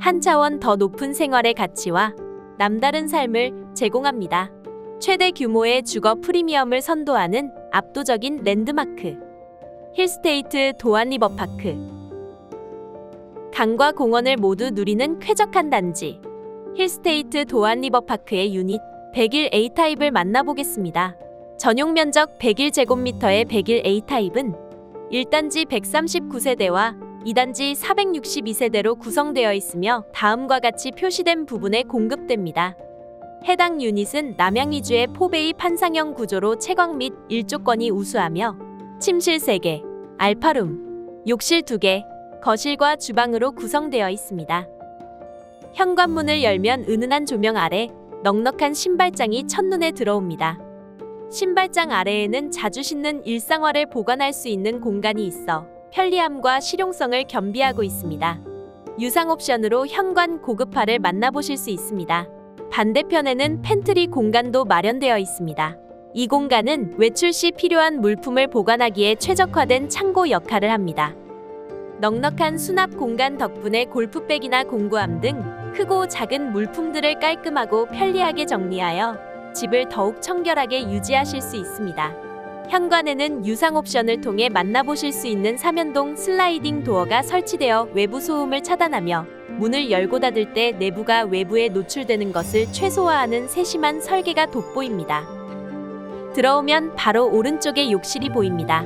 한 차원 더 높은 생활의 가치와 남다른 삶을 제공합니다. 최대 규모의 주거 프리미엄을 선도하는 압도적인 랜드마크. 힐스테이트 도안 리버파크. 강과 공원을 모두 누리는 쾌적한 단지. 힐스테이트 도안 리버파크의 유닛 101 A타입을 만나보겠습니다. 전용 면적 101제곱미터의 101 A타입은 1단지 139세대와 2단지 462세대로 구성되어 있으며 다음과 같이 표시된 부분에 공급됩니다. 해당 유닛은 남양 위주의 포베이 판상형 구조로 채광 및 일조권이 우수하며 침실 3개, 알파룸, 욕실 2개, 거실과 주방으로 구성되어 있습니다. 현관문을 열면 은은한 조명 아래 넉넉한 신발장이 첫눈에 들어옵니다. 신발장 아래에는 자주 신는 일상화를 보관할 수 있는 공간이 있어 편리함과 실용성을 겸비하고 있습니다. 유상 옵션으로 현관 고급화를 만나보실 수 있습니다. 반대편에는 팬트리 공간도 마련되어 있습니다. 이 공간은 외출 시 필요한 물품을 보관하기에 최적화된 창고 역할을 합니다. 넉넉한 수납 공간 덕분에 골프백이나 공구함 등 크고 작은 물품들을 깔끔하고 편리하게 정리하여 집을 더욱 청결하게 유지하실 수 있습니다. 현관에는 유상 옵션을 통해 만나보실 수 있는 사면동 슬라이딩 도어가 설치되어 외부 소음을 차단하며 문을 열고 닫을 때 내부가 외부에 노출되는 것을 최소화하는 세심한 설계가 돋보입니다. 들어오면 바로 오른쪽에 욕실이 보입니다.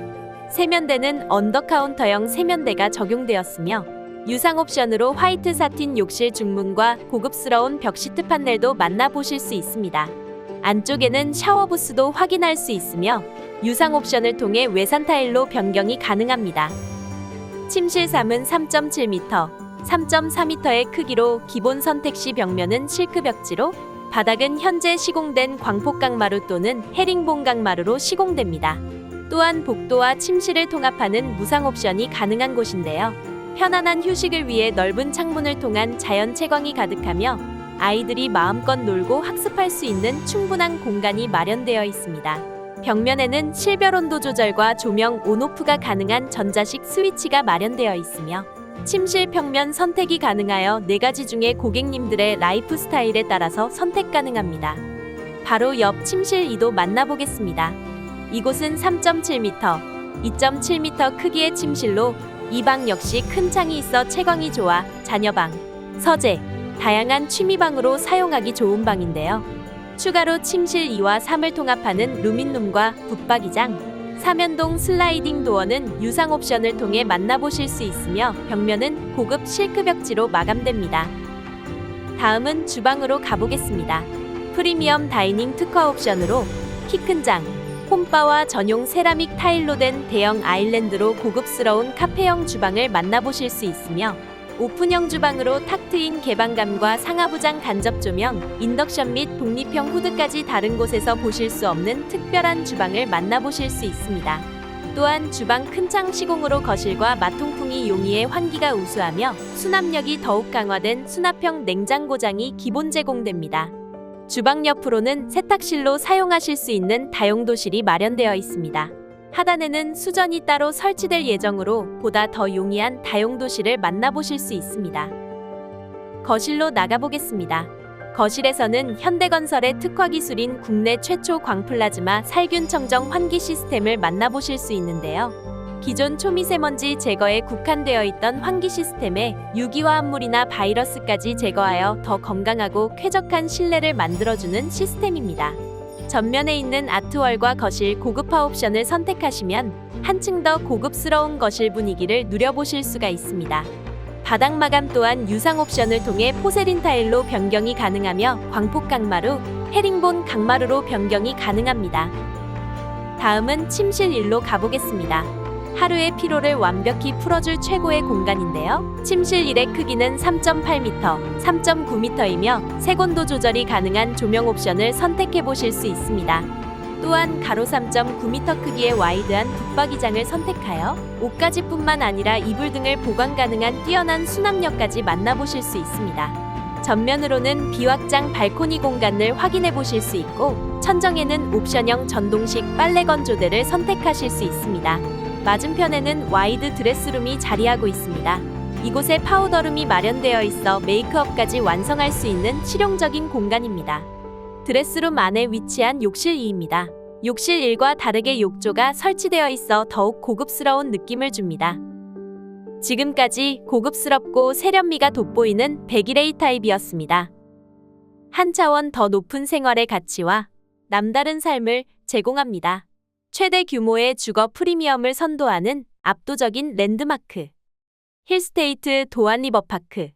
세면대는 언더카운터형 세면대가 적용되었으며 유상 옵션으로 화이트 사틴 욕실 중문과 고급스러운 벽시트 판넬도 만나보실 수 있습니다. 안쪽에는 샤워 부스도 확인할 수 있으며 유상 옵션을 통해 외산 타일로 변경이 가능합니다. 침실 3은 3.7m, 3.4m의 크기로 기본 선택 시 벽면은 실크 벽지로 바닥은 현재 시공된 광폭 강마루 또는 헤링본 강마루로 시공됩니다. 또한 복도와 침실을 통합하는 무상 옵션이 가능한 곳인데요. 편안한 휴식을 위해 넓은 창문을 통한 자연 채광이 가득하며 아이들이 마음껏 놀고 학습할 수 있는 충분한 공간이 마련되어 있습니다. 벽면에는 실별 온도 조절과 조명 온오프가 가능한 전자식 스위치가 마련되어 있으며 침실 평면 선택이 가능하여 네 가지 중에 고객님들의 라이프 스타일에 따라서 선택 가능합니다. 바로 옆 침실 2도 만나보겠습니다. 이곳은 3.7m, 2.7m 크기의 침실로 이 방 역시 큰 창이 있어 채광이 좋아 자녀방, 서재, 다양한 취미방으로 사용하기 좋은 방인데요. 추가로 침실 2와 3을 통합하는 루민룸과 붙박이장, 사면동 슬라이딩 도어는 유상 옵션을 통해 만나보실 수 있으며 벽면은 고급 실크 벽지로 마감됩니다. 다음은 주방으로 가보겠습니다. 프리미엄 다이닝 특화 옵션으로 키 큰 장, 홈바와 전용 세라믹 타일로 된 대형 아일랜드로 고급스러운 카페형 주방을 만나보실 수 있으며 오픈형 주방으로 탁 트인 개방감과 상하부장 간접 조명, 인덕션 및 독립형 후드까지 다른 곳에서 보실 수 없는 특별한 주방을 만나보실 수 있습니다. 또한 주방 큰 창 시공으로 거실과 마통풍이 용이해 환기가 우수하며 수납력이 더욱 강화된 수납형 냉장고장이 기본 제공됩니다. 주방 옆으로는 세탁실로 사용하실 수 있는 다용도실이 마련되어 있습니다. 하단에는 수전이 따로 설치될 예정으로 보다 더 용이한 다용도실을 만나보실 수 있습니다. 거실로 나가보겠습니다. 거실에서는 현대건설의 특화 기술인 국내 최초 광플라즈마 살균 청정 환기 시스템을 만나보실 수 있는데요. 기존 초미세먼지 제거에 국한되어 있던 환기 시스템에 유기화 합물이나 바이러스까지 제거하여 더 건강하고 쾌적한 실내를 만들어주는 시스템입니다. 전면에 있는 아트월과 거실 고급화 옵션을 선택하시면 한층 더 고급스러운 거실 분위기를 누려보실 수가 있습니다. 바닥 마감 또한 유상 옵션을 통해 포세린 타일로 변경이 가능하며 광폭 강마루, 헤링본 강마루로 변경이 가능합니다. 다음은 침실 1로 가보겠습니다. 하루의 피로를 완벽히 풀어줄 최고의 공간인데요. 침실 1의 크기는 3.8m, 3.9m이며 색온도 조절이 가능한 조명 옵션을 선택해 보실 수 있습니다. 또한 가로 3.9m 크기의 와이드한 붙박이장을 선택하여 옷가지뿐만 아니라 이불 등을 보관 가능한 뛰어난 수납력까지 만나보실 수 있습니다. 전면으로는 비확장 발코니 공간을 확인해 보실 수 있고 천정에는 옵션형 전동식 빨래 건조대를 선택하실 수 있습니다. 맞은편에는 와이드 드레스룸이 자리하고 있습니다. 이곳에 파우더룸이 마련되어 있어 메이크업까지 완성할 수 있는 실용적인 공간입니다. 드레스룸 안에 위치한 욕실 2입니다. 욕실 1과 다르게 욕조가 설치되어 있어 더욱 고급스러운 느낌을 줍니다. 지금까지 고급스럽고 세련미가 돋보이는 101A 타입이었습니다. 한 차원 더 높은 생활의 가치와 남다른 삶을 제공합니다. 최대 규모의 주거 프리미엄을 선도하는 압도적인 랜드마크. 힐스테이트 도안 리버파크.